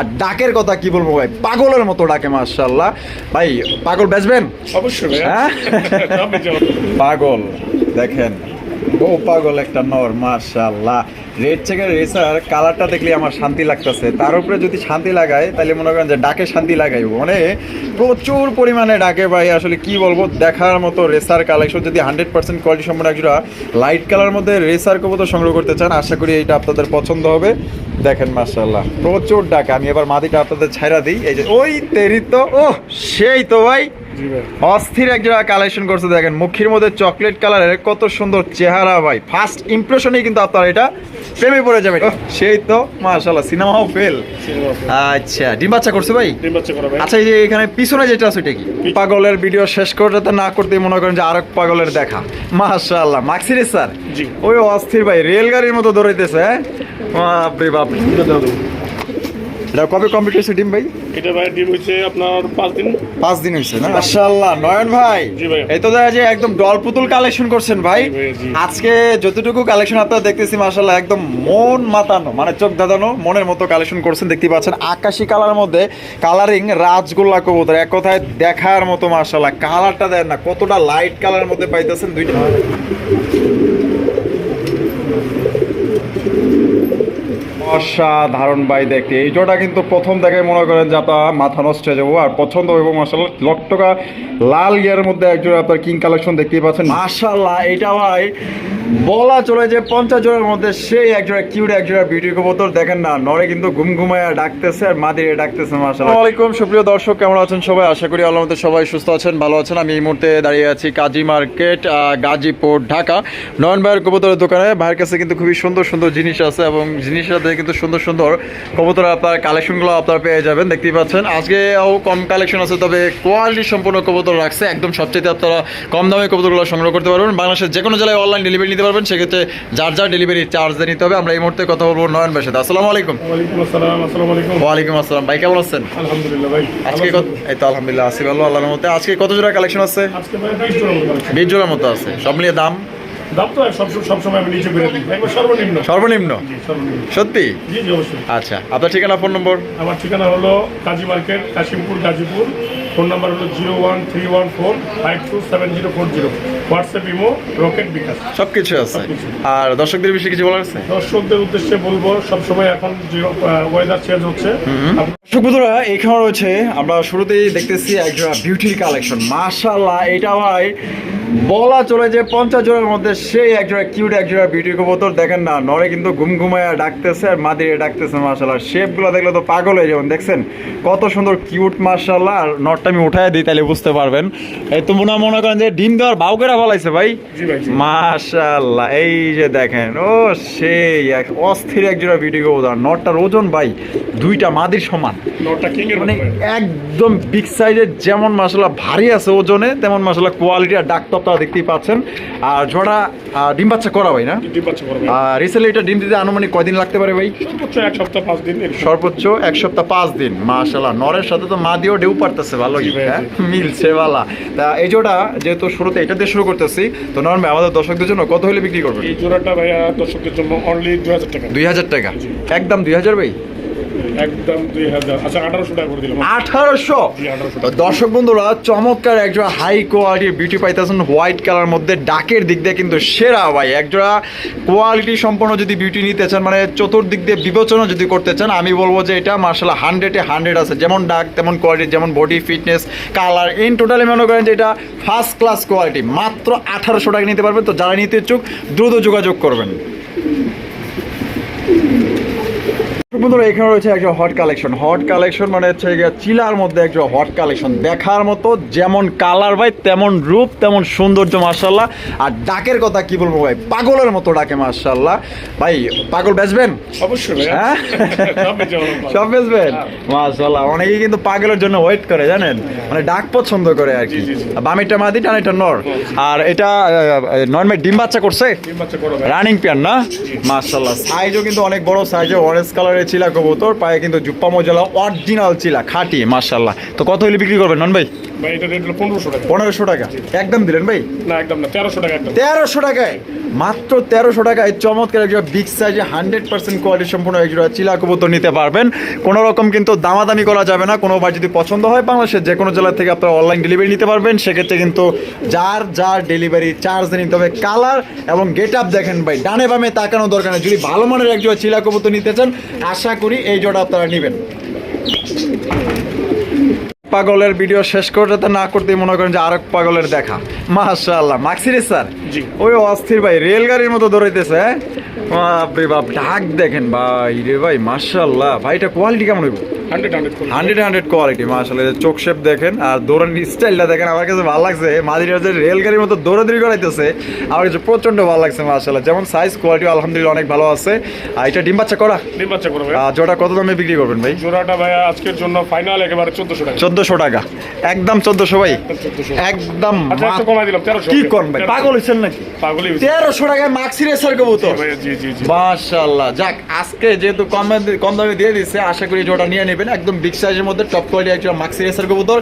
আর ডাকের কথা কি বলব ভাই? পাগলের মতো ডাকে মার্শাল্লাহ ভাই পাগল বেচবেন? অবশ্যই হ্যাঁ? পাগল দেখেন ও পাগল একটা নর মাশাল্লাহ রেড চেকের রেসার কালারটা দেখলে আমার শান্তি লাগতেছে। তার উপরে যদি শান্তি লাগায় তাহলে মনে করেন যে ডাকে শান্তি লাগাইব। মানে প্রচুর পরিমাণে ডাকে ভাই আসলে কি বলব? দেখার মতো রেসার কালেকশন যদি হান্ড্রেড পার্সেন্ট কোয়ালিটি সম্পন্ন একটা লাইট কালার মধ্যে রেসার কবুতর সংগ্রহ করতে চান আশা করি এটা আপনাদের পছন্দ হবে। দেখেন মাশাল্লাহ প্রচুর ডাকে। আমি এবার মাদিটা আপনাদের ছাইরা দিই। এই যে ওই তেরি তো। ও সেই তো ভাই। অস্থির এক জায়গা কালেকশন করছে দেখেন। মুখের মধ্যে চকলেট কালারের কত সুন্দর চেহারা ভাই। ফার্স্ট ইমপ্রেশনেই কিন্তু আপনার এটা। প্রেমে পড়ে যাবে সেই তো। মাশাআল্লাহ সিনেমাও ফেল আচ্ছা ডিম বাচ্চা করছে ভাই? ডিম বাচ্চা করা ভাই। আচ্ছা এই যে এখানে পিছনে যেটা আছে এটা কি? পাগলের ভিডিও শেষ করতে না করতে মনে করেন যে আরেক পাগলের দেখা। মাশাআল্লাহ মাক্সিরে স্যার। জি। ওই অস্থির ভাই রেলগাড়ির মতো দৌড়াইতেছে হ্যাঁ? বাপরে বাপ। এটা কবে কমপ্লিট হয়েছে ডিম ভাই? এটা ভাই ডিম হচ্ছে আপনার পাঁচ দিন। পাঁচ দিন হয়েছে না? মাশাআল্লাহ নয়ন ভাই। এই তো দেখা একদম ডল পুতুল কালেকশন করছেন ভাই। আজকে যতটুকু কালেকশন আপনারা দেখতেছি মাশাআল্লাহ একদম মন মাতানো মানে চোখ দাদানো মনের মতো কালেকশন করছেন দেখতে পাচ্ছেন। আকাশি কালার মধ্যে কালারিং রাজগোল্লা কবুতর এক কথায় দেখার মতো মাশাআল্লাহ। কালারটা দেন না কতটা লাইট কালার মধ্যে পাইতেছেন দুইটা। অসাধারণ বাই দেখতে এই জোটা কিন্তু প্রথম দেখে মনে করেন যে আপনার মাথা নষ্ট হয়ে যাব। আর পছন্দ হইব লক্ষ টাকা লাল ইয়ার মধ্যে একজন আপনার কিং কালেকশন দেখতেই পাচ্ছেন। মাশাল্লাহ এটা ভাই বলা চলে যে পঞ্চাশ জনের মধ্যে সেই একজোড়া কিউট একজোড়া বিউটি কবুতর দেখেন না, নরে কিন্তু ঘুম ঘুমায়া ডাকতেছে আর মাদিরে ডাকতেছে আলাইকুম সুপ্রিয় দর্শক, কেমন আছেন সবাই? আশা করি আল্লাহর মধ্যে সবাই সুস্থ আছেন, ভালো আছেন। আমি এই মুহূর্তে দাঁড়িয়ে আছি কাজী মার্কেট গাজীপুর, ঢাকা। নয়ন ভাইয়ের কবুতরের দোকানে। ভাইয়ের কাছে কিন্তু খুবই সুন্দর সুন্দর জিনিস আছে এবং জিনিসের সাথে কিন্তু সুন্দর সুন্দর কবুতর আপনার কালেকশনগুলো আপনারা পেয়ে যাবেন, দেখতেই পাচ্ছেন। আজকেও কম কালেকশন আছে, তবে কোয়ালিটি সম্পূর্ণ কবুতর রাখছে। একদম সবচেয়ে আপনারা কম দামে কবুতরগুলো সংগ্রহ করতে পারবেন। বাংলাদেশের যে কোনো জেলায় অনলাইন ডেলিভারি নিতে পারবেন সেক্ষেত্রে যার যার ডেলিভারি চার্জ দিয়ে নিতে হবে আমরা এই মুহূর্তে কথা বলব নয়ন ভাইয়ের সাথে। আসসালামু আলাইকুম। ওয়ালাইকুম আসসালাম ভাই কেমন আছেন? আলহামদুলিল্লাহ ভাই আজকে এই তো আলহামদুলিল্লাহ আসি ভালো আল্লাহর আজকে কত জোড়া কালেকশন আছে? বিশ। জোড়ার মতো আছে। সব মিলিয়ে দাম? সর্বনিম্ন। সত্যি? আচ্ছা আপনার ঠিকানা ফোন নম্বর আমার ঠিকানা হলো Kazi market Kashimpur Gazipur. Phone number হলো zero one three one four five two seven zero four zero. WhatsApp imo rocket bKash. সব কিছু আছে আর দর্শকদের বিষয়ে কিছু বলার আছে? দর্শকদের উদ্দেশ্যে বলব সবসময় এখন যে ওয়েদার চেঞ্জ হচ্ছে বন্ধুরা এখানে রয়েছে আমরা শুরুতেই দেখতেছি একটা বিউটির কালেকশন মাশাল্লাহ এটা ভাই বলা চলে যে পঞ্চাশ জনের মধ্যে সেই একজোড়া কিউট একজোড়া বিউটি কবুতর দেখেন না নরে কিন্তু ঘুম ঘুমায়া ডাকতেছে আর মাদিরে ডাকতেছে মাশাল্লাহ শেপগুলো দেখলে তো পাগল হয়ে যাবেন দেখছেন? কত সুন্দর কিউট মাশাল্লাহ আর নটটা আমি উঠায় দিই তাহলে বুঝতে পারবেন। এই তো মনে মনে করেন যে ডিম দেওয়ার বাউকেরা ফলাইছে ভাই। মাশাল্লাহ এই যে দেখেন ও সেই এক অস্থির একজোড়া বিউটি কবুতর নটটার ওজন ভাই দুইটা মাদির সমান। মানে একদম বিগ সাইজের যেমন মশলা ভারী আছে ওজনে তেমন মশলা কোয়ালিটি আর ডাক আপনারা দেখতেই পাচ্ছেন। আর ঝড়া ডিম বাচ্চা করা ভাই না? ডিম বাচ্চা করবে আর রিসেন্টলি এটা ডিম দিতে আনুমানিক কয়দিন লাগতে পারে ভাই? সর্বোচ্চ এক সপ্তাহ পাঁচ দিন। সর্বোচ্চ এক সপ্তাহ পাঁচ দিন মাশাল্লাহ নরের সাথে তো মা দিয়েও ডেউ পারতেছে ভালো হ্যাঁ? মিলছে বালা। তা এই জোড়া যেহেতু শুরুতে এটা দিয়ে শুরু করতেছি তো নর্মে আমাদের দর্শকদের জন্য কত হলে বিক্রি করবেন? এই জোড়াটা ভাইয়া দর্শকদের জন্য অনলি দুই হাজার টাকা। দুই হাজার টাকা? একদম দুই হাজার ভাই? একদম দুই হাজার। আচ্ছা আঠারোশো টাকা করে দিলাম। আঠারোশো? জি, 1800 তো দর্শক বন্ধুরা চমৎকার একজোড়া হাই কোয়ালিটির বিউটি পাইতেছেন হোয়াইট কালার মধ্যে ডাকের দিক দিয়ে কিন্তু সেরা ভাই। একজোড়া কোয়ালিটি সম্পন্ন যদি বিউটি নিতে চান মানে চতুর্দিক দিয়ে বিবেচনা যদি করতে চান আমি বলব যে এটা মার্শাল হান্ড্রেডে হান্ড্রেড আছে। যেমন ডাক তেমন কোয়ালিটি যেমন body fitness colour in totally মনে করেন যে এটা ফার্স্ট ক্লাস কোয়ালিটি মাত্র আঠারোশো টাকা নিতে পারবেন। তো যারা নিতে ইচ্ছুক দ্রুত যোগাযোগ করবেন। বন্ধুরা এখানে রয়েছে একটা হট কালেকশন হট কালেকশন মানে হচ্ছে চিলার মধ্যে একটা হট কালেকশন দেখার মতো যেমন কালার ভাই তেমন রূপ তেমন সৌন্দর্য মার্শাল্লাহ আর ডাকের কথা কি বলব ভাই পাগলের মতো ডাকে মার্শাল্লাহ ভাই পাগল বেচবেন? অবশ্যই হ্যাঁ? সব বেচবেন? হ্যাঁ। মার্শাল্লাহ অনেকেই কিন্তু পাগলের জন্য ওয়েট করে জানেন? মানে ডাক পছন্দ করে আর কি। বামিটা মাদি টানিটা নর। আর এটা নর্মাল ডিম বাচ্চা করছে? রানিং পেয়ার না? মার্শাল্লাহ সাইজও কিন্তু অনেক বড় সাইজে অরেঞ্জ কালারের চিলা কবুতর, পায়ে কিন্তু জুপ্পা মজলা অরিজিনাল চিলা, খাটি মার্শাল্লাহ তো কত হলে বিক্রি করবেন, নন ভাই? ভাই এটা রেট হলো পনেরোশো টাকা। পনেরোশো টাকা। একদম দিলেন ভাই? না একদম না তেরোশো টাকা একদম। তেরোশো টাকায়। মাত্র তেরোশো টাকায়। চমৎকার একজোড়া বিগ সাইজে হান্ড্রেড পার্সেন্ট কোয়ালিটি সম্পূর্ণ একজোড়া চিলা কবুতর নিতে পারবেন। কোনো রকম কিন্তু দামাদামি করা যাবে না। কোনো যদি পছন্দ হয় বাংলাদেশের যে কোনো জেলা থেকে আপনারা অনলাইন ডেলিভারি নিতে পারবেন। সেক্ষেত্রে কিন্তু যার যার ডেলিভারি চার্জ নিতে হবে কালার এবং গেট আপ দেখেন ভাই ডানে বামে তাকানো দরকার নেই। যদি ভালো মানের একজোড়া চিলা কবুতর নিতে চান আশা করি এই জোড়া আপনারা নেবেন। পাগলের ভিডিও শেষ করতে না করতেই মনে করেন যে আরেক পাগলের দেখা। মাশাআল্লাহ। মাকসির স্যার? জি। ওই অস্থির ভাই রেলগাড়ির মতো দৌড়াইতেছে হ্যাঁ? বাপরে বাপ ঢাক দেখেন ভাই রে ভাই মাশাআল্লাহ। ভাই এটা কোয়ালিটি কেমন হইব? Hundred hundred hundred hundred quality মাশাআল্লাহ চোখ শেপ দেখেন আর দৌড়ানোর স্টাইলটা দেখেন আমার কাছে ভালো লাগছে। মাদিরা যে রেলগাড়ির মতো দৌড়াদৌড়ি করাইতেছে আমার কাছে প্রচণ্ড ভালো লাগছে মাশাআল্লাহ। যেমন সাইজ কোয়ালিটি আলহামদুলিল্লাহ অনেক ভালো আছে। আর এটা ডিম বাচ্চা করা? ডিম বাচ্চা করবে জোড়া কত দামে বিক্রি করবেন ভাই? জোড়াটা ভাইয়া আজকের জন্য ফাইনাল একেবারে চোদ্দশো টাকা। চোদ্দশো টাকা। একদম চোদ্দশো ভাই। একদম আচ্ছা একটু মা- কমাই দিলাম তেরোশো। কি ভাই? পাগল হয়েছেন নাকি? তেরোশো টাকায় মাক্সি রেসার কবুতর। যাক আজকে যেহেতু কম দামে- কম দামে দিয়ে দিচ্ছে আশা করি ওটা নিয়ে নেবেন একদম বিগ সাইজের মধ্যে টপ কোয়ালিটি একটা মাক্সি রেসার কবুতর।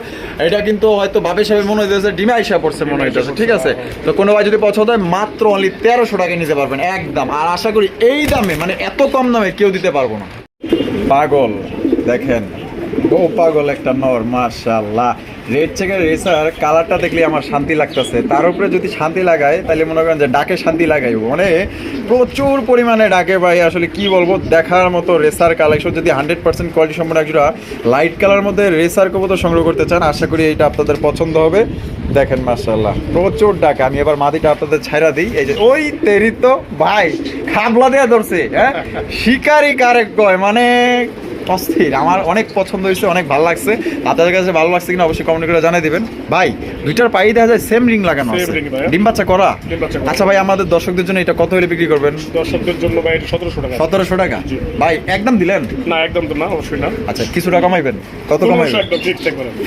এটা কিন্তু হয়তো ভাবে সাহেব মনে হইতেছে ডিমে আইসা পড়ছে মনে হইতেছে ঠিক আছে? তো কোনো ভাই যদি পছন্দ হয় মাত্র অনলি তেরোশো টাকা নিতে পারবেন একদম। আর আশা করি এই দামে মানে এত কম দামে কেউ দিতে পারব না। পাগল দেখেন। ও পাগল একটা নর মাশাল্লাহ রেড চেকের রেসার কালারটা দেখলে আমার শান্তি লাগতেছে। তার উপরে যদি শান্তি লাগায়, তাহলে মনে করেন যে ডাকে শান্তি লাগাইব। মানে প্রচুর পরিমাণে ডাকে ভাই, আসলে কি বলব? দেখার মতো রেসার কালেকশন যদি হান্ড্রেড পার্সেন্ট কোয়ালিটি সম্পন্ন একটা লাইট কালার মধ্যে রেসার কবুতর সংগ্রহ করতে চান, আশা করি এইটা আপনাদের পছন্দ হবে। দেখেন মাশাল্লাহ প্রচুর ডাকে। আমি এবার মাদিটা আপনাদের ছাইরা দিই। এই যে, ওই তেরি তো, ভাই, খাবলা দেয়া ধরছে হ্যাঁ? শিকারি কারে কয়? মানে অস্থির। আমার অনেক পছন্দ হয়েছে অনেক ভালো লাগছে। আপনাদের কাছে ভালো লাগছে কিনা অবশ্যই কমেন্ট করে জানিয়ে দিবেন। ভাই দুইটার পাই দেখা যায় সেম রিং লাগানো আছে। ডিম বাচ্চা করা? করা। আচ্ছা ভাই আমাদের দর্শকদের জন্য এটা কত হলে বিক্রি করবেন? দর্শকদের জন্য ভাই সতেরোশো টাকা। সতেরোশো টাকা? ভাই একদম দিলেন? না একদম তো না অবশ্যই না। আচ্ছা কিছুটা কমাইবেন? কত কমাইবেন?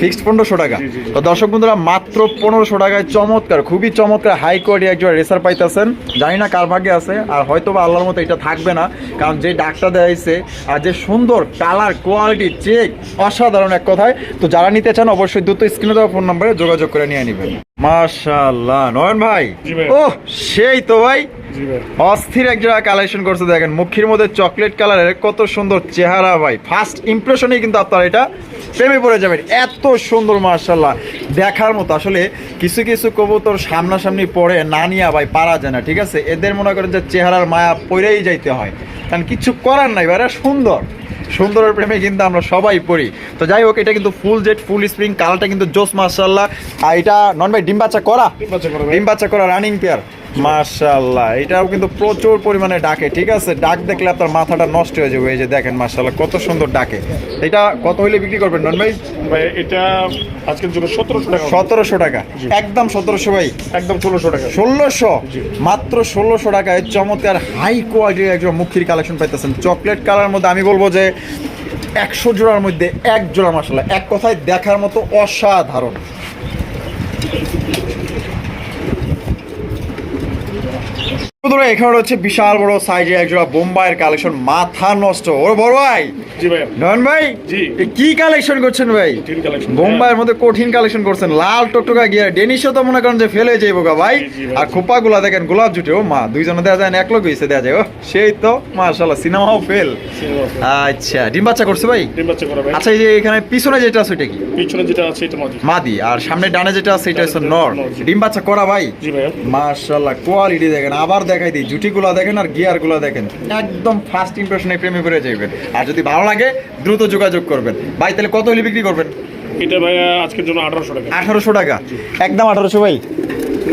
ফিক্সড পনেরোশো টাকা। তো দর্শক বন্ধুরা মাত্র পনেরোশো টাকায় চমৎকার খুবই চমৎকার হাই কোয়ালিটি একজন রেসার পাইতেছেন। জানি না কার ভাগ্যে আছে আর হয়তো বা আল্লাহর মতো এটা থাকবে না। কারণ যে ডাকটা দেয়াইছে আর যে সুন্দর কালার কোয়ালিটি চেক, অসাধারণ এক কথায়। তো যারা নিতে চান অবশ্যই দ্রুত স্ক্রিনে দেওয়া ফোন নম্বরে যোগাযোগ করে নিয়ে নেবেন। মাশাআল্লাহ। নয়ন ভাই? ও সেই তো ভাই। অস্থির এক জায়গা কালেকশন করছে দেখেন মুখের মধ্যে চকলেট কালারের কত সুন্দর চেহারা ভাই। ফার্স্ট ইমপ্রেশনেই কিন্তু আপনারা এটা প্রেমে পড়ে যাবেন। এত সুন্দর মার্শাল্লাহ দেখার মতো আসলে কিছু কিছু কবুতর সামনাসামনি পড়ে না নিয়ে ভাই পারা যায় না ঠিক আছে? এদের মনে করেন যে চেহারার মায়া পড়েই যাইতে হয়। কারণ কিছু করার নাই ভাই সুন্দর। সুন্দরের প্রেমে কিন্তু আমরা সবাই পড়ি। তো যাই হোক এটা কিন্তু ফুল জেট ফুল স্প্রিং কালারটা কিন্তু জোস মার্শাল্লাহ আর এটা নন ভাই ডিম বাচ্চা করা? ডিম বাচ্চা করা রানিং পেয়ার মাশাল্লাহ এটাও কিন্তু প্রচুর পরিমাণে ডাকে ঠিক আছে? ডাক দেখলে আপনার মাথাটা নষ্ট হয়ে যাবে এই যে দেখেন মাশাল্লাহ কত সুন্দর ডাকে। এটা কত হইলে বিক্রি করবেন নন ভাই? ভাই এটা আজকের জন্য সতেরোশো টাকা। সতেরোশো টাকা। একদম সতেরোশো ভাই। একদম ষোলোশো টাকা। ষোলোশো। মাত্র ষোলোশো টাকায় চমৎকার হাই কোয়ালিটির একজন মুখির কালেকশন পাইতেছেন। চকলেট কালার মধ্যে আমি বলব যে একশো জোড়ার মধ্যে এক জোড়া মাসাল্লাহ এক কথায় দেখার মতো অসাধারণ। Thank you. বন্ধুরা, এখানে হচ্ছে বিশাল বড় সাইজে একজোড়া বোম্বাইয়ের কালেকশন মাথা নষ্ট। ওর বড় ভাই। জি ভাই নয়ন ভাই জি। কি কালেকশন করছেন ভাই? বোম্বাইয়ের মধ্যে কঠিন কালেকশন করছেন। লাল টকটকা গিয়ার ডেনিশও তো মনে করেন যে ফেলে যাইব গা ভাই। জি, জি, ভাই। আর খোপা গুলা দেখেন গোলাপ জুটে ও মা দুইজনে দেওয়া যায় না এক লোক হয়েছে দেওয়া যায়। ও সেই তো মাশাল্লাহ সিনেমাও ফেল আচ্ছা ডিম বাচ্চা করছে ভাই? ডিম বাচ্চা করা ভাই। আচ্ছা এই যে এখানে পিছনে যেটা আছে ওইটা কি? পিছনে যেটা আছে এটা মাঝি মাদি আর সামনে ডানে যেটা আছে এটা হচ্ছে নর। ডিম বাচ্চা করা ভাই। জি মাশাল্লাহ কোয়ালিটি দেখেন আবার দেখাই দিই। জুটিগুলো দেখেন আর গিয়ারগুলো দেখেন। একদম ফার্স্ট ইমপ্রেশনে প্রেমে পড়ে যাবেন আর যদি ভালো লাগে দ্রুত যোগাযোগ করবেন। ভাই তাহলে কত হলে বিক্রি করবেন? এটা ভাই আজকের জন্য আঠারোশো টাকা। আঠারোশো টাকা। একদম আঠারোশো ভাই।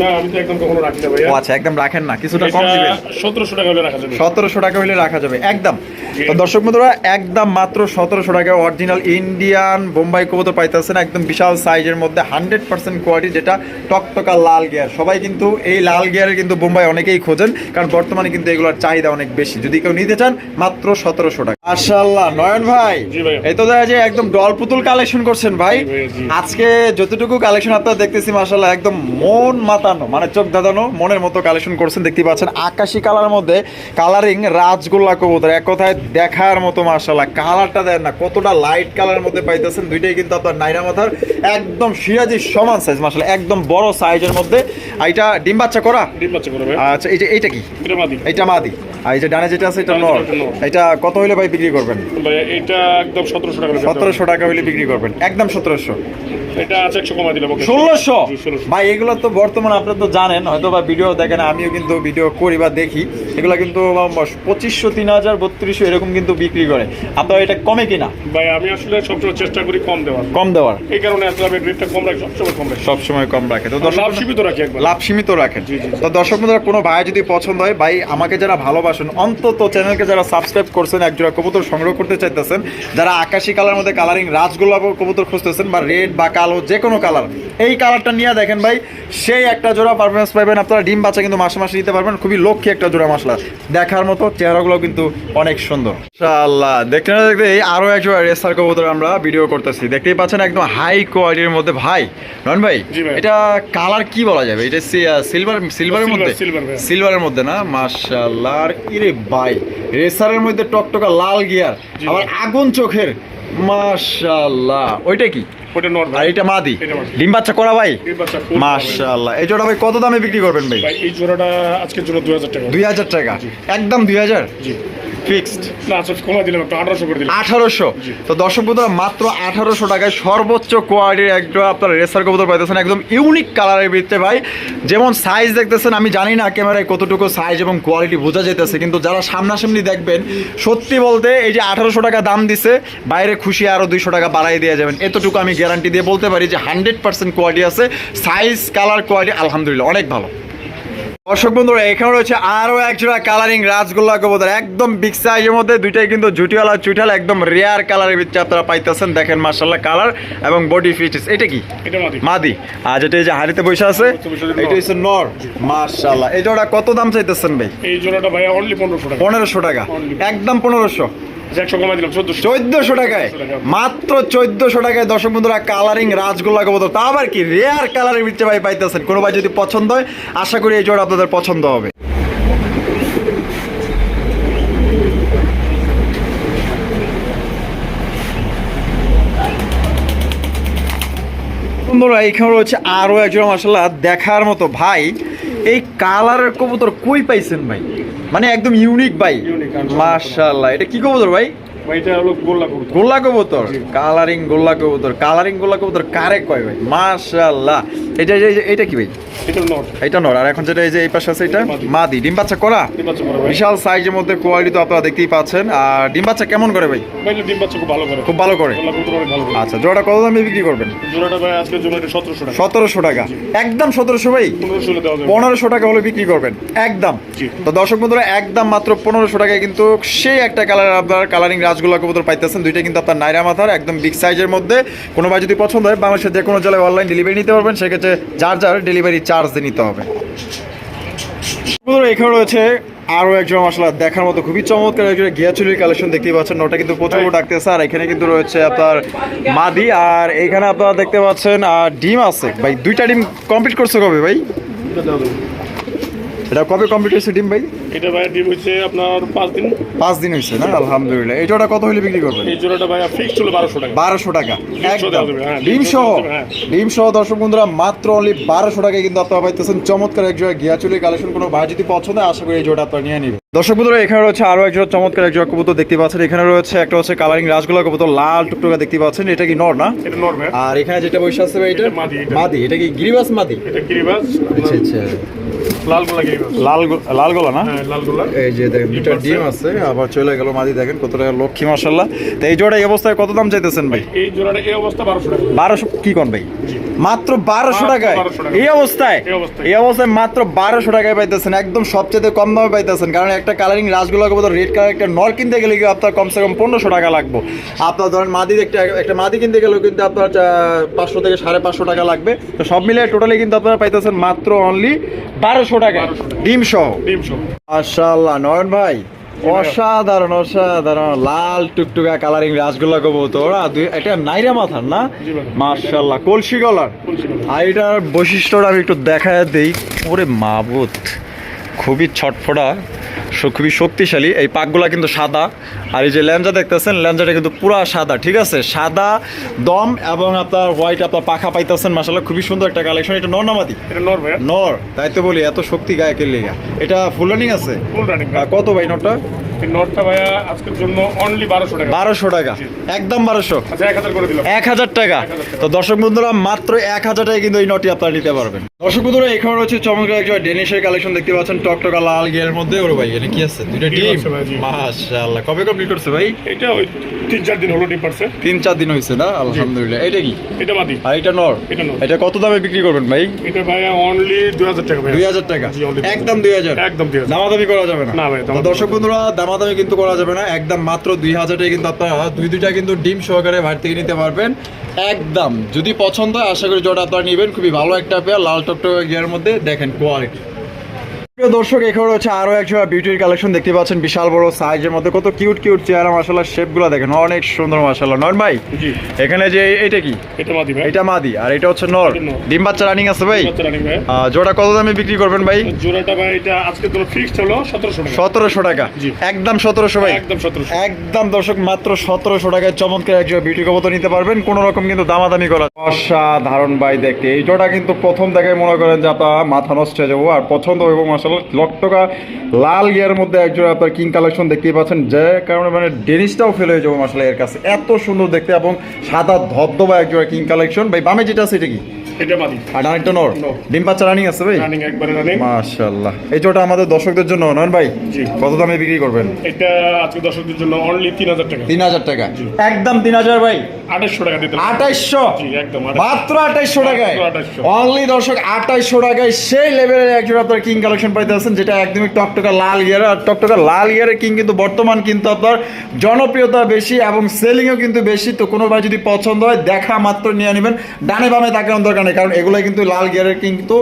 না আমি তো একদম কখনো রাখি না ভাইয়া। ও আচ্ছা একদম রাখেন না কিছুটা কম দিবেন। সতেরোশো টাকা হলে রাখা যাবে। সতেরোশো টাকা হলে রাখা যাবে একদম। তো দর্শক বন্ধুরা একদম মাত্র সতেরোশো টাকা অরিজিনাল ইন্ডিয়ান বোম্বাই কবুতর পাইতেছেন একদম বিশাল সাইজের মধ্যে হান্ড্রেড পার্সেন্ট কোয়ালিটি যেটা টকটকা লাল গিয়ার সবাই কিন্তু এই লাল গিয়ারের কিন্তু বোম্বাই অনেকেই খোঁজেন কারণ বর্তমানে কিন্তু এগুলোর চাহিদা অনেক বেশি। যদি কেউ নিতে চান মাত্র সতেরোশো টাকা। মাশাল্লাহ নয়ন ভাই এই তো দেখা যায় একদম ডল পুতুল কালেকশন করছেন ভাই। আজকে যতটুকু কালেকশন আপনারা দেখতেছি মাশাল্লাহ একদম মন মাত মাতানো মানে চোখ দাদানো মনের মতো কালেকশন করছেন দেখতে পাচ্ছেন আকাশি কালার মধ্যে কালারিং রাজগোল্লা কবুতর এক কথায় দেখার মতো মার্শাল্লাহ কালারটা দেন না কতটা লাইট কালারের মধ্যে পাইতেছেন দুইটাই কিন্তু আপনার নাইরা মাথার একদম সিরাজি সমান সাইজ মার্শাল একদম বড় সাইজের মধ্যে এটা ডিম বাচ্চা করা? ডিম বাচ্চা করা আচ্ছা এই যে এইটা কি? এটা মাদি। এটা মাদি। আর এই যে ডানে যেটা আছে এটা নর। এটা কত হইলে ভাই বিক্রি করবেন? ভাই এটা একদম সতেরোশো টাকা সতেরোশো টাকা হইলে বিক্রি করবেন। একদম সতেরোশো। এটা আছে একশো কমা দিলাম ষোলোশো? ভাই এগুলো তো বর্তমানে আপনারা তো জানেন হয়তো বা ভিডিও দেখেন আমিও কিন্তু ভিডিও করি বা দেখি। এগুলো কিন্তু পঁচিশশো তিন হাজার বত্রিশশো এরকম কিন্তু বিক্রি করে। আপনারা এটা কমে কিনা? ভাই আমি আসলে সবসময় চেষ্টা করি কম দেওয়ার। কম দেওয়ার। এই কারণে আসলে আমি রেটটা কম রাখি সবসময় কম রাখি। সবসময় কম রাখে। তো লাভ সীমিত রাখি একবার। লাভ সীমিত রাখেন। তো দর্শক বন্ধুরা কোনো ভাই যদি পছন্দ হয় ভাই আমাকে যারা ভালোবাসেন অন্তত চ্যানেলকে যারা সাবস্ক্রাইব করছেন একজোড়া কবুতর সংগ্রহ করতে চাইতেছেন যারা আকাশি কালার মধ্যে কালারিং রাজগোলাপ কবুতর খুঁজতেছেন বা রেড বা কালো যে কোনো কালার এই কালারটা নিয়ে দেখেন ভাই সেই একটা জোড়া পারফরমেন্স পাবেন আপনারা ডিম বাচ্চা কিন্তু মাসে মাসে নিতে পারবেন খুবই লক্ষ্মী একটা জোড়া মশলা। দেখার মতো চেহারাগুলো কিন্তু অনেক সুন্দর। আল্লাহ দেখতে না দেখতে এই আরও এক জোড়া রেসার কবুতর আমরা ভিডিও করতেছি। দেখতেই পাচ্ছেন একদম হাই কোয়ালিটির মধ্যে ভাই। রন ভাই এটা কালার কি বলা যাবে? এটা সিলভার সিলভারের মধ্যে? সিলভারের মধ্যে না? মাশাআল্লাহ আর ইরে ভাই রেসারের মধ্যে টকটকা লাল গিয়ার আবার আগুন চোখের মাশাআল্লাহ। ওইটা কি? ওটা নর আর ভাই এটা মাদি। ডিম বাচ্চা করা ভাই? এই জোড়া ভাই কত দামে বিক্রি করবেন ভাই? ভাই এই জোড়াটা আজকের জন্য দুই হাজার টাকা। দুই হাজার টাকা। একদম দুই হাজার? জি। ফিক্সড না আচ্ছা কমা দিলাম একটু আঠারোশো করে দিলাম। আঠারোশো? তো দর্শক বন্ধুরা মাত্র আঠারোশো টাকায় সর্বোচ্চ কোয়ালিটির একটা আপনার রেসার কবুতর পাইতেছেন একদম ইউনিক কালারের ভিত্তিতে ভাই। যেমন সাইজ দেখতেছেন আমি জানি না ক্যামেরায় কতটুকু সাইজ এবং কোয়ালিটি বোঝা যেতেছে কিন্তু যারা সামনাসামনি দেখবেন সত্যি বলতে এই যে আঠারোশো টাকা দাম দিছে বাইরে খুশি আরও দুইশো টাকা বাড়াই দিয়ে যাবেন। এতটুকু আমি গ্যারান্টি দিয়ে বলতে পারি যে হান্ড্রেড পার্সেন্ট কোয়ালিটি আছে সাইজ কালার কোয়ালিটি আলহামদুলিল্লাহ অনেক ভালো। দর্শক বন্ধুরা এখানে রয়েছে আরও এক জোড়া কালারিং রাজগোল্লা কবুতর। একদম বিগ সাইজের মধ্যে দুইটাই কিন্তু জুটিওয়ালা চুটাল একদম রেয়ার কালারের ভিতরে আপনারা পাইতেছেন। দেখেন মার্শাল্লাহ কালার এবং বডি ফিচার্স এটা কি? মাদি। আর যেটা এই যে হাড়িতে বসে আছে এটা হচ্ছে নর। মার্শাল্লাহ এই জোড়া কত দাম চাইতেছেন ভাই? এই জোড়াটা ভাই অনলি পনেরোশো টাকা। পনেরোশো টাকা। একদম পনেরোশো। চোদ্দশো। টাকায়। মাত্র চোদ্দশো টাকায় কালারিং আবার কালারের কোনো ভাই যদি পছন্দ আশা করি এই আপনাদের পছন্দ হবে। এইখানে রয়েছে আরও একজন মাসাল্লাহ দেখার মতো ভাই। এই কালারের কবুতর কই পাইছেন ভাই? মানে একদম ইউনিক ভাই। আচ্ছা। এটা কি কবুতর ভাই? এটা হলো গোল্লা করতো গোল্লা কবুতর? কালারিং গোল্লা কবুতর। কালারিং গোল্লা কবুতর কারে কয় ভাই? মাশাআল্লাহ। এটা এটা কি ভাই? এটা নট। এটা নর আর এখন যেটা এই যে এই পাশে আছে এটা? মাদি। মাদি। ডিম বাচ্চা করা? ডিম বাচ্চা করে ভাই। বিশাল সাইজের মধ্যে কোয়ালিটি তো আপনারা দেখতেই পাচ্ছেন। আর ডিম বাচ্চা কেমন করে ভাই? ভাই ডিম বাচ্চা খুব ভালো করে। খুব ভালো আচ্ছা জোড়াটা কত দামে বিক্রি করবেন? জোড়াটা ভাই সতেরোশো টাকা। একদম সতেরোশো ভাই? পনেরোশো টাকা হলে বিক্রি করবেন। একদম। তো দর্শক বন্ধুরা একদম মাত্র পনেরোশো টাকায় কিন্তু সেই একটা কালার আপনার কালারিং রাজগোল্লা কবুতর পাইতেছেন দুইটা কিন্তু আপনার নাইরা মাথার একদম বিগ সাইজের মধ্যে। কোনো ভাই যদি পছন্দ হয় বাংলাদেশের যে কোনো জেলায় অনলাইন ডেলিভারি নিতে পারবেন সেক্ষেত্রে যার যার ডেলিভারি চার্জ দিয়ে নিতে হবে। এখানে রয়েছে আরও একজন মশলা দেখার মতো খুবই চমৎকার একজন গিয়াচুলির কালেকশন দেখতে পাচ্ছেন। ওটা কিন্তু প্রচুর ডাকতেছে আর এখানে কিন্তু রয়েছে আপনার মাদি আর এখানে আপনারা দেখতে পাচ্ছেন আর ডিম আছে। ভাই দুইটা ডিম কমপ্লিট করছে কবে ভাই? এটা কবে কমপ্লিট হয়েছে ডিম ভাই? এটা ভাই ডিম হচ্ছে আপনার পাঁচ দিন। পাঁচ দিন হয়েছে না? আলহামদুলিল্লাহ। এই জোড়া কত হলে বিক্রি করবেন? এই জোড়াটা ভাই ফিক্স ছিল বারোশো টাকা। বারোশো টাকা। একদম। হ্যাঁ, ডিম সহ। হ্যাঁ। ডিম সহ দর্শক বন্ধুরা মাত্র অনলি বারোশো টাকায় কিন্তু আপনারা পাইতেছেন। চমৎকার এক জোড়া গিয়াচুলির কালেকশন। কোনো ভাই যদি পছন্দ হয়, আশা করি এই জোড়া আপনারা নিয়ে নেবেন। দর্শক বন্ধুরা এখানে রয়েছে আরও এক জোড়া চমৎকার এক জোড়া কবুতর দেখতে পাচ্ছেন। এখানে রয়েছে একটা হচ্ছে কালারিং রাসগোল্লা কবুতর লাল টুকটুকা দেখতে পাচ্ছেন। এটা কি নর না? এটা নর আর এখানে যেটা বসে আছে ভাই এটা মাদি, এটা। কি গিরিবাস মাদি? এটা গিরিবাজ আচ্ছা আচ্ছা। লাল গোলা। গিরিবাজ লাল গো- লাল গলা না? হ্যাঁ এই যে দেখেন দুটা আছে। ডিম আছে আবার চলে গেল দেখেন কত টাকা লক্ষ্মী তো এই জোড়া এই অবস্থায় কত দাম চাইতেছেন ভাই? এই জোড়াটা এই অবস্থা বারোশো টাকা। বারোশো কি কন ভাই? মাত্র বারোশো টাকায়। 1200 এই অবস্থায় এই অবস্থায়। মাত্র বারোশো টাকায় পাইতেছেন একদম সবচেয়ে কম দামে পাইতেছেন। কারণ একটা কালারিং রাসগোল্লা কবুতর রেড কালার একটা নর কিনতে গেলে কি আপনার কমসে কম পনেরোশো টাকা লাগবে। আপনার ধরেন মাদি একটা একটা মাদি কিনতে গেলেও কিন্তু আপনার পাঁচশো থেকে সাড়ে পাঁচশো টাকা লাগবে। তো সব মিলিয়ে টোটালি কিন্তু আপনারা পাইতেছেন মাত্র অনলি বারোশো টাকা 1200 টাকা। ডিম সহ ডিম সহ মাশাআল্লাহ। নয়ন ভাই অসাধারণ অসাধারণ। লাল টুকটুকা কালারিং রাসগোল্লা কবুতর আর দুই- এটা নাইরা মাথার না? মার্শাল্লাহ কলসি গলার। আর এটার বৈশিষ্ট্যটা আমি একটু দেখা দেই। ওরে মাবুত খুবই ছটফটা। খুবই শক্তিশালী। এই পাকগুলা কিন্তু সাদা। আর এই যে ল্যাঞ্জা দেখতেছেন ল্যাঞ্জাটা কিন্তু পুরা সাদা ঠিক আছে? সাদা দম এবং আপনার হোয়াইট আপনার পাখা পাইতেছেন মাসাল্লাহ খুবই সুন্দর একটা কালেকশন এটা নর্নামাদি এটা নর ভাইয়া। নর। তাই তো বলি এত শক্তি গায়ে কে লেগা? এটা ফুল রানিং আছে? ফুল রানিং কত ভাই নটটা এই নটটা ভাইয়া আজকের জন্য অনলি বারোশো টাকা। বারোশো টাকা। একদম বারোশো। আচ্ছা এক হাজার টাকা। তো দর্শক বন্ধুরা মাত্র এক হাজার কিন্তু এই নটি আপনারা নিতে পারবেন। দর্শক বন্ধুরা এখানে রয়েছে চমৎকার একটা ডেনিশের কালেকশন দেখতে পাচ্ছেন টকটকা লাল গিয়ারের মধ্যে। ওর ভাই এখানে কি আছে? দুইটা ডিম ভাই। মাশাআল্লাহ। কবে কমপ্লিট করছে ভাই? এটা ওই তিন চার দিন হলো ডিম পারছে। তিন চার দিন হয়েছে না? আলহামদুলিল্লাহ। এটা কি? এটা বাদি। আর এটা নর? এটা নর। এটা কত দামে বিক্রি করবেন ভাই? এটা ভাইয়া অনলি দুই হাজার টাকা ভাইয়া দুই হাজার টাকা? একদম দুই হাজার? একদম দুই হাজার। দামাদামি করা যাবে না? না ভাই, দর্শক বন্ধুরা দামাদামি কিন্তু করা যাবে না। একদম মাত্র দুই হাজারে কিন্তু আপনারা দুই দুইটা কিন্তু ডিম সহকারে বাড়ি থেকে নিতে পারবেন। একদম। যদি পছন্দ হয় আশা করি জোড়া আপনারা নেবেন। খুবই ভালো একটা পেয়ার লাল টকটকে গিয়ার মধ্যে। দেখেন কোয়ালিটি প্রিয় দর্শক এখানে রয়েছে আরও এক জোড়া বিউটির কালেকশন দেখতে পাচ্ছেন বিশাল বড় সাইজের মধ্যে। কত কিউট কিউট চেহারা মাসাল্লাহ শেপগুলো দেখেন। অনেক সুন্দর মাসাল্লাহ নর ভাই এখানে যে এটা কি? এটা বাদি ভাই। এটা মাদি আর এটা হচ্ছে নর ডিম বাচ্চা রানিং আছে ভাই? জোড়া কত দামে বিক্রি করবেন ভাই? জোড়াটা ভাই এটা আজকের জন্য ফিক্সড হলো সতেরোশো টাকা। সতেরোশো টাকা। একদম সতেরোশো ভাই। একদম দর্শক মাত্র সতেরোশো টাকায় চমৎকার একজন বিউটি কবুতর নিতে পারবেন। কোন রকম কিন্তু দামাদামি করা অসাধারণ ভাই দেখতে। এই জোড়া কিন্তু প্রথম দেখায় মনে করেন যে আপনার মাথা নষ্ট হয়ে যাব আর পছন্দ এবং মাসাল লক্ষ টাকা লাল গিয়ার মধ্যে একজন আপনার কিং কালেকশন দেখতেই পাচ্ছেন। যে কারণে মানে ডেনিসটাও ফেল হয়ে যাব মাসাল এর কাছে। এত সুন্দর দেখতে এবং সাদা ধবধবা একজোড়া কিং কালেকশন ভাই, বামে যেটা আছে, এটা কি? এটা বাদি। আর আরেকটা নর। নর। ডিম পাচ্চা রানিং আছে ভাই? রানিং একবারে রানিং মাশাল্লাহ। এই জোটা আমাদের দর্শকদের জন্য নয়ন ভাই? কত দামে বিক্রি করবেন? এটা আজকে দর্শকদের জন্য অনলি তিন হাজার টাকা। তিন হাজার টাকা। একদম তিন হাজার ভাই। আঠাশশো টাকা দিতে আঠাইশশো? জি একদম মাত্র আঠাইশশো টাকায়? অনলি দর্শক টাকায় সেই লেভেলের আপনার কিং কালেকশন পাইতে আছেন যেটা একদমই টকটকা লাল গিয়ার আর টকটকা লাল গিয়ারের কিং কিন্তু বর্তমান কিন্তু আপনার জনপ্রিয়তা বেশি এবং সেলিংও কিন্তু বেশি। তো কোনো ভাই যদি পছন্দ হয় দেখা মাত্র নিয়ে নেবেন। ডানে বামে তাকানোর দরকার নেই কারণ এগুলো কিন্তু লাল গিয়ারের কিন্তু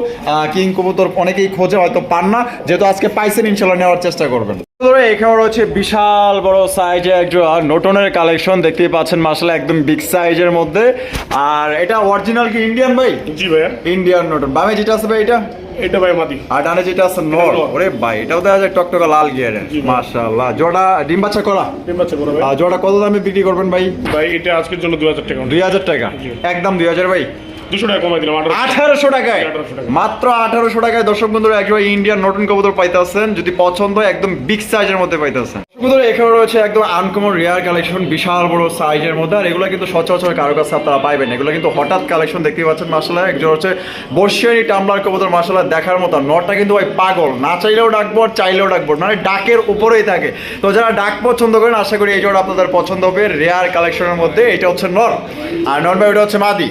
কিং কবুতর অনেকেই খোঁজে হয়তো পান না। যেহেতু আজকে পাইছেন ইনশাল্লাহ নেওয়ার চেষ্টা করবেন। ধরে এখানে রয়েছে বিশাল বড় সাইজে একজন নোটনের কালেকশন দেখতেই পাচ্ছেন মাসালা একদম বিগ সাইজের মধ্যে। আর এটা অরিজিনাল কি ইন্ডিয়ান ভাই? জি ভাইয়া। ইন্ডিয়ান নোটন বামে যেটা আছে ভাই এটা? এটা ভাই মাদি আর ডানে যেটা আছে নর। ওরে ভাই এটাও দেখা যায় টকটকা লাল গিয়ারের জি ভাই। মাশাআল্লাহ। জোড়া ডিম বাচ্চা করা? তিন বাচ্চা করে ভাই। আর জোড়া কত দামে বিক্রি করবেন ভাই? ভাই এটা আজকের জন্য দুই হাজার টাকা। দুই হাজার টাকা। একদম দুই হাজার ভাই। দুশো টাকা কমাই দিলাম আঠারোশো টাকায়? মাত্র আঠারোশো টাকায় দর্শক বন্ধুরা একেবারে ইন্ডিয়ান নতুন কবুতর পাইতেছেন যদি পছন্দ একদম বিগ সাইজের মধ্যে পাইতেছেন। বন্ধুরা এখানে রয়েছে একদম আনকমন রেয়ার কালেকশন বিশাল বড় সাইজের মধ্যে আর এগুলো কিন্তু সচরাচর কারও কাছে আপনারা পাইবেন এগুলো কিন্তু হঠাৎ কালেকশন দেখতে পাচ্ছেন মাসালা একজন হচ্ছে বর্ষিয়ানি টামলার কবুতর মাসালা দেখার মতো। নটটা কিন্তু ভাই পাগল। না চাইলেও ডাকবো আর চাইলেও ডাকবো মানে ডাকের উপরেই থাকে। তো যারা ডাক পছন্দ করেন আশা করি এই জোড়া আপনাদের পছন্দ হবে। রেয়ার কালেকশনের মধ্যে এটা হচ্ছে নর। আর নর ভাই ওটা হচ্ছে মাদি।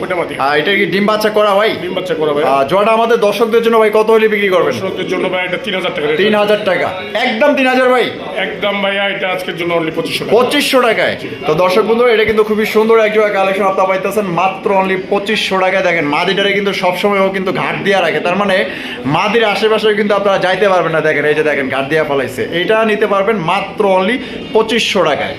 আর এটা কি ডিম বাচ্চা করা ভাই? ডিম বাচ্চা করা ভাই। জোড়াটা আমাদের দর্শকদের জন্য ভাই কত হলে বিক্রি করবেন? দর্শকদের জন্য ভাই এটা তিন হাজার টাকা তিন হাজার টাকা। একদম তিন হাজার ভাই? একদম ভাইয়া এটা আজকের জন্য অনলি পঁচিশশো পঁচিশশো টাকায়। তো দর্শক বন্ধু এটা কিন্তু খুবই সুন্দর এক জোড়া কালেকশন আপনারা পাইতেছেন। মাত্র অনলি পঁচিশশো টাকায় দেখেন মাদিটারে কিন্তু সবসময় ও কিন্তু ঘাট দিয়ে রাখে। তার মানে মাদির আশেপাশে কিন্তু আপনারা যাইতে পারবেন না। দেখেন এই যে দেখেন ঘাট দিয়ে ফেলাইছে। এটা নিতে পারবেন মাত্র অনলি পঁচিশশো টাকায়।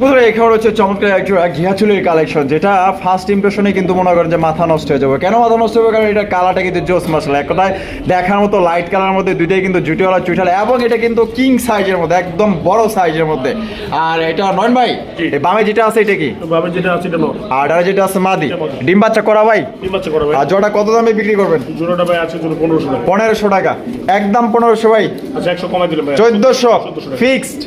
বন্ধুরা এখানে হচ্ছে চমৎকার একজোড়া ঘিয়াচুলির কালেকশন যেটা ফার্স্ট ইমপ্রেশনে কিন্তু মনে করেন যে মাথা নষ্ট হয়ে যাবে। কেন মাথা নষ্ট হবে? কারণ এটা কালারটা কিন্তু জোস মশলা। এক কথায় দেখার মতো লাইট কালার মধ্যে দুইটাই কিন্তু জুটিওয়ালা চুইঠালা এবং এটা কিন্তু কিং সাইজের মধ্যে একদম বড় সাইজের মধ্যে। আর এটা নয়ন ভাই বামে যেটা আছে এটা কি? ভাবে যেটা আছে এটা আর ডানে যেটা আছে মাদি। ডিম বাচ্চা করা ভাই? তিন বাচ্চা করে ভাই। আর জোড়া কত দামে বিক্রি করবেন? জোড়াটা ভাই আছে জন্য পনেরোশো টাকা। পনেরোশো টাকা। একদম পনেরোশো ভাই। আচ্ছা একশো কমাই দিলাম ভাই। 1400 ফিক্সড।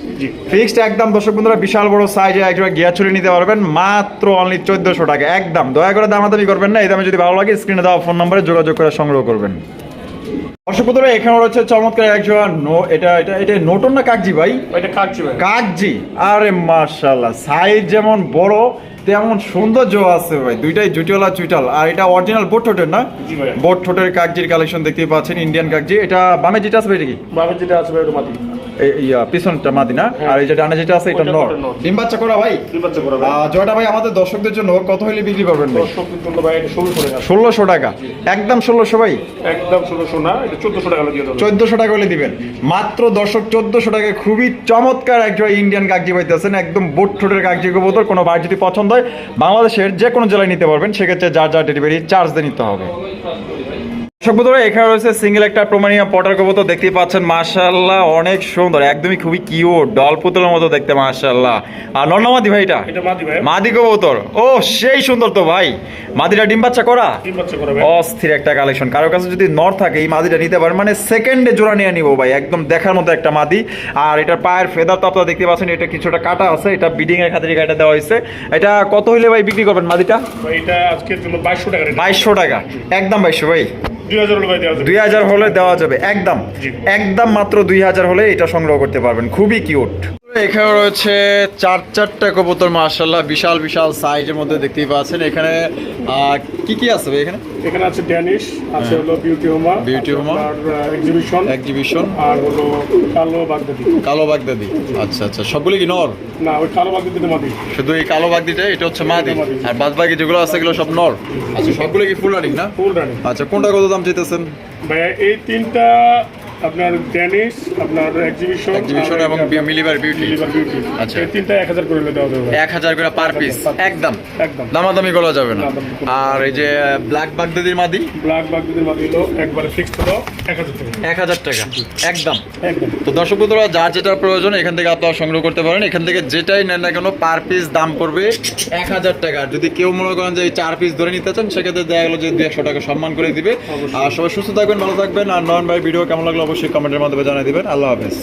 ফিক্সড একদম দর্শক বন্ধুরা বিশাল বড় সাইজে একজোড়া গিয়া ছুরি নিতে পারবেন মাত্র অনলি চোদ্দশো টাকা। একদম দয়া করে দামাদামি করবেন না এই দামে যদি ভালো লাগে স্ক্রিনে দেওয়া ফোন নম্বরে যোগাযোগ করে সংগ্রহ করবেন। এখানে রয়েছে চমৎকার একজোড়া নো এটা এটা এটা নোটন না কাকজি ভাই? এটা কাটছি ভাই। কাকজি? আরে মার্শাল্লাহ সাইজ যেমন বড় তেমন সৌন্দর্য আছে ভাই। দুইটাই জুটিওয়ালা চুইটাল। আর এটা অরিজিনাল বোট ঠোঁটের না? বোট ঠোঁটের কাকজির কালেকশন দেখতেই পাচ্ছেন ইন্ডিয়ান কাকজি। এটা বামে যেটা এটা কি? ভাবে যেটা মাটি পিছনটা মাদি আর এই যে ডানে যেটা আছে এটা নর। নর। ডিম বাচ্চা করা ভাই? দুই বাচ্চা করা ভাই। জয়টা ভাই আমাদের দর্শকদের জন্য কত হলে বিক্রি করবেন ভাই? দর্শক কিন্তু ভাই এটা ষোলোশো টাকা। টাকা। একদম ভাই? না এটা টাকা দিয়ে টাকা হলে দিবেন। মাত্র দর্শক চোদ্দশো টাকায় খুবই চমৎকার একজন ইন্ডিয়ান কাগজি পাইতেছেন। একদম বোট ঠোঁটের কাগজি কবুতর কোনো বার যদি পছন্দ হয় বাংলাদেশের যে কোনো জেলায় নিতে পারবেন। সেক্ষেত্রে যার যার ডেলিভারি চার্জ দিয়ে নিতে হবে। বন্ধুরা, এখানে রয়েছে সিঙ্গেল একটা প্রমাণীয় পটার কবুতর দেখতেই পাচ্ছেন মাশাআল্লাহ অনেক সুন্দর একদমই খুবই কিউট ডল পুতুলের মতো দেখতে মাশাআল্লাহ। আর নর্নামাদি ভাই এটা? মাদি মাদি কবুতর। ও সেই সুন্দর তো ভাই। মাদিটা ডিম বাচ্চা করা? করা অস্থির একটা কালেকশন কারোর কাছে যদি নর থাকে এই মাদিটা নিতে পারেন। মানে সেকেন্ডে জোড়া নিয়ে নিবো ভাই একদম দেখার মতো একটা মাদি। আর এটার পায়ের ফেদার তো আপনারা দেখতে পাচ্ছেন এটা কিছুটা কাটা আছে এটা বিডিং এর খাতিরে এটা দেওয়া হয়েছে। এটা কত হইলে ভাই বিক্রি করবেন মাদিটা? ভাই এটা আজকের জন্য বাইশশো টাকা বাইশশো টাকা। একদম বাইশশো ভাই। দুই হাজার হলে দেওয়া যাবে। দুই হাজার হলে দেওয়া যাবে একদম। একদম মাত্র দুই হাজার হলে এটা সংগ্রহ করতে পারবেন। খুবই কিউট। এখানে রয়েছে চার চারটা কবুতর মার্শাল্লাহ বিশাল বিশাল সাইজের মধ্যে দেখতেই পাচ্ছেন। এখানে কি কি আছে এখানে? এখানে আছে ড্যানিশ আছে হলো বিউটি হোমা হ্যাঁ। Beauty Homa। এক্সিবিশন এক্সিবিশন আর হলো কালো বাগদাদি কালো বাগদাদি আচ্ছা আচ্ছা। সবগুলো কি নর? না ওই কালো বাগদাদি মাদি। শুধু এই কালো বাগদিটা এটা হচ্ছে মাদি। মাদি। আর বাদ বাকি যেগুলো আছে এগুলো সব নর। আচ্ছা সবগুলো কি ফুল রানিং না? ফুল রানি আচ্ছা কোনটা কত দাম চাইতেছেন? ভাইয়া এই তিনটা আপনার ড্যানিশ আপনার এক্সিবিশন এক্সিবিশন এবং মিলিবার বিউটি আচ্ছা। এই তিনটা এক হাজার করে দেওয়া যাবে। ভাই। এক হাজার করে পার পিস একদম। একদম। দামাদামি করা যাবে না। আর এই যে ব্ল্যাক বাগদাদির মাদি? ব্ল্যাক বাগদাদির মাদি হলো একবারে ফিক্সড হলো এক হাজার টাকা। এক হাজার টাকা। একদম। একদম। তো দর্শক বন্ধুরা যার যেটা প্রয়োজন এখান থেকে আপনারা সংগ্রহ করতে পারেন। এখান থেকে যেটাই নেন না কেন পার পিস দাম পড়বে এক হাজার টাকা। যদি কেউ মনে করেন যে চার পিস ধরে নিতে চান সেক্ষেত্রে দেখা গেলো যে দুই একশো টাকা সম্মান করে দিবে। আর সবাই সুস্থ থাকবেন ভালো থাকবেন। আর নয়ন ভাই ভিডিও কেমন লাগল অবশ্যই কমেন্টের মাধ্যমে জানিয়ে দেবেন। আল্লাহ হাফেজ।